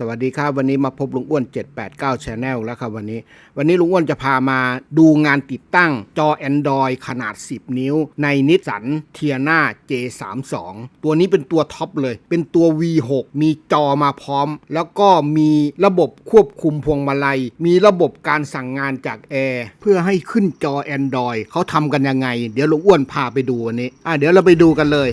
สวัสดีครับ วันนี้มาพบลุงอ้วน 789 Channel แล้วครับวันนี้ วันนี้ลุงอ้วนจะพามาดูงานติดตั้งจอ Android ขนาด 10 นิ้ว ในนิสสันเทียนา J32 ตัวนี้เป็นตัวท็อปเลย เป็นตัว V6 มีจอมาพร้อม แล้วก็มีระบบควบคุมพวงมาลัย มีระบบการสั่งงานจากแอร์เพื่อให้ขึ้นจอ Android เขาทำกันยังไง เดี๋ยวลุงอ้วนพาไปดูวันนี้อะเดี๋ยวเราไปดูกันเลย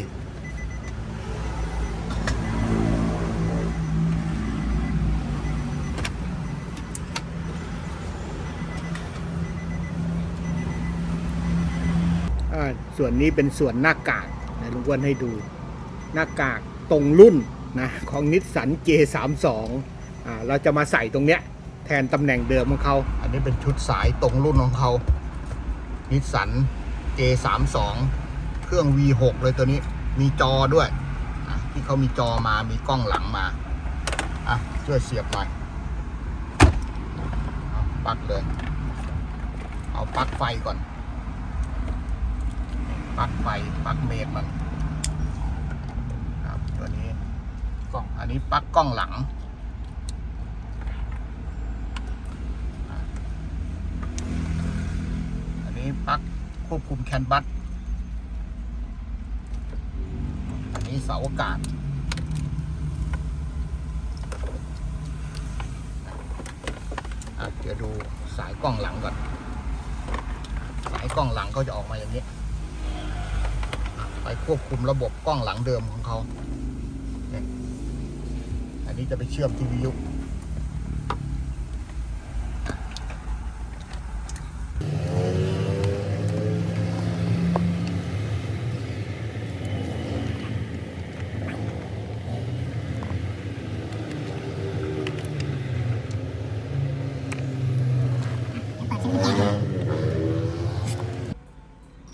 ส่วนนี้เป็นส่วนหน้ากากนะลุงอ้วนให้ดู หน้ากากตรงรุ่นนะของนิสสัน J32 อ่าเราจะมาใส่ตรงเนี้ยแทนตำแหน่งเดิมของเขา อันนี้เป็นชุดสายตรงรุ่นของเขานิสสัน J32 เครื่อง V6 เลยตัวนี้มีจอด้วยที่เขามีจอมามีกล้องหลังมา อะ ช่วยเสียบหน่อยเอาปักเลย เอาปักไฟก่อน ปลั๊กไฟปลั๊กเมนมันครับตัวนี้กล้องอันนี้ปลั๊กกล้องหลังอันนี้ปลั๊กควบคุมแคนบัสอันนี้เสาอากาศเดี๋ยวดูสายกล้องหลังก่อน สายกล้องหลังก็จะออกมาอย่างนี้ ไปควบคุมระบบกล้องหลังเดิมของเขา อันนี้จะไปเชื่อมที่วิทยุ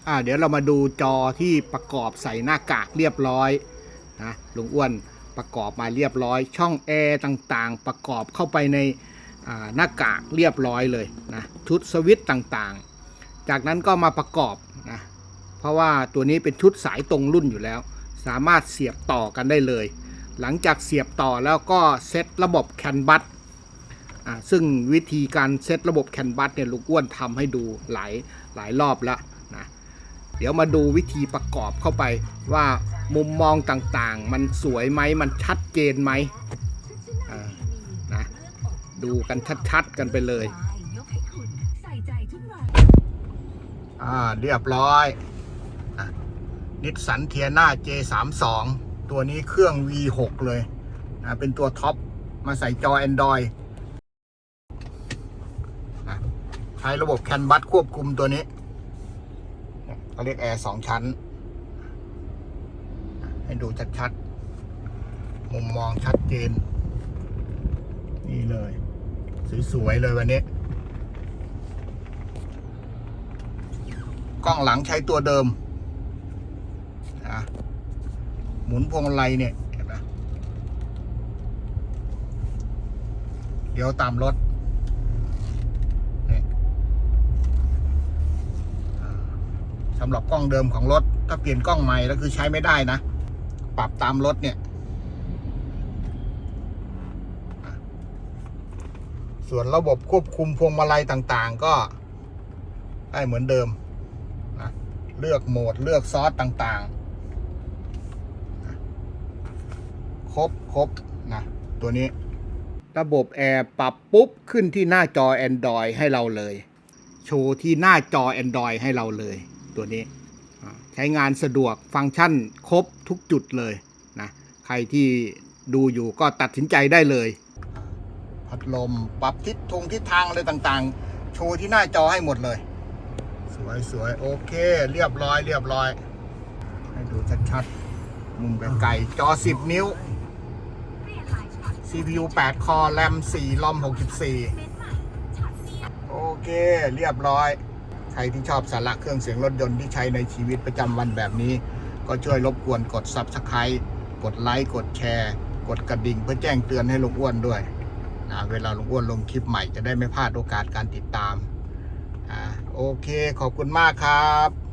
อ่าเดี๋ยวเรามาดูจอที่ประกอบใส่หน้ากากเรียบร้อยนะลุงอ้วนประกอบมาเรียบร้อย ช่องแอร์ต่างๆ ประกอบเข้าไปในหน้ากากเรียบร้อยเลยนะชุดสวิตต่างๆ จากนั้นก็มาประกอบนะเพราะว่าตัวนี้เป็นชุดสายตรงรุ่นอยู่แล้ว สามารถเสียบต่อกันได้เลย หลังจากเสียบต่อแล้วก็เซตระบบแคนบัสซึ่งวิธีการเซตระบบแคนบัสเนี่ยลุงอ้วนทำให้ดูหลายหลายรอบแล้วนะ เดี๋ยวมาดูวิธีประกอบเข้าไปว่ามุมมองต่างๆ มันสวยไหมมันชัดเจนไหมนะดูกันชัดๆกันไปเลยอ่าเรียบร้อยนิสสันเทียนา J32 ตัวนี้เครื่อง V6 เลยนะเป็นตัวท็อป มาใส่จอ Android นะใช้ระบบแคนบัสควบคุมตัวนี้ เขาเรียกแอร์สองชั้น ให้ดูชัดๆ มุมมองชัดเจน นี่เลย สวยๆเลยวันนี้กล้องหลังใช้ตัวเดิม หมุนพวงมาลัยเนี่ยเห็นไหมเดี๋ยวตามรถนี่อ่า สำหรับกล้องเดิมของรถ ถ้าเปลี่ยนกล้องใหม่แล้วคือใช้ไม่ได้นะ ปรับตามรถเนี่ย ส่วนระบบควบคุมพวงมาลัยต่างๆ ก็ได้เหมือนเดิมนะเลือกโหมดเลือกซอสต่างๆ ครบครบนะตัวนี้ ระบบแอร์ปรับปุ๊บ ขึ้นที่หน้าจอ Android ให้เราเลย โชว์ที่หน้าจอ Android ให้เราเลย ตัวนี้ใช้งานสะดวกฟังก์ชันครบทุกจุดเลยนะใครที่ดูอยู่ก็ตัดสินใจได้เลย พัดลมปรับทิศทงทิศทางอะไรต่างๆ โชว์ที่หน้าจอให้หมดเลย สวยสวยโอเค เรียบร้อยเรียบร้อย ให้ดูชัดๆ มุมไกลๆจอ 10 นิ้ว CPU 8 คอแรม4ลอม64 โอเค เรียบร้อย รที่ชอบสาระเครื่องเสียงรถยนต์ที่ใช้ในชีวิตประจำวันแบบนี้ ก็ช่วยรบกวนกด Subscribe กดไลค์กดแชร์ กดกระดิ่งเพื่อแจ้งเตือนให้ลุงอ้วนด้วยนะเวลาลุงอ้วนลงคลิปใหม่จะได้ไม่พลาดโอกาสการติดตามอ่าโอเคขอบคุณมากครับ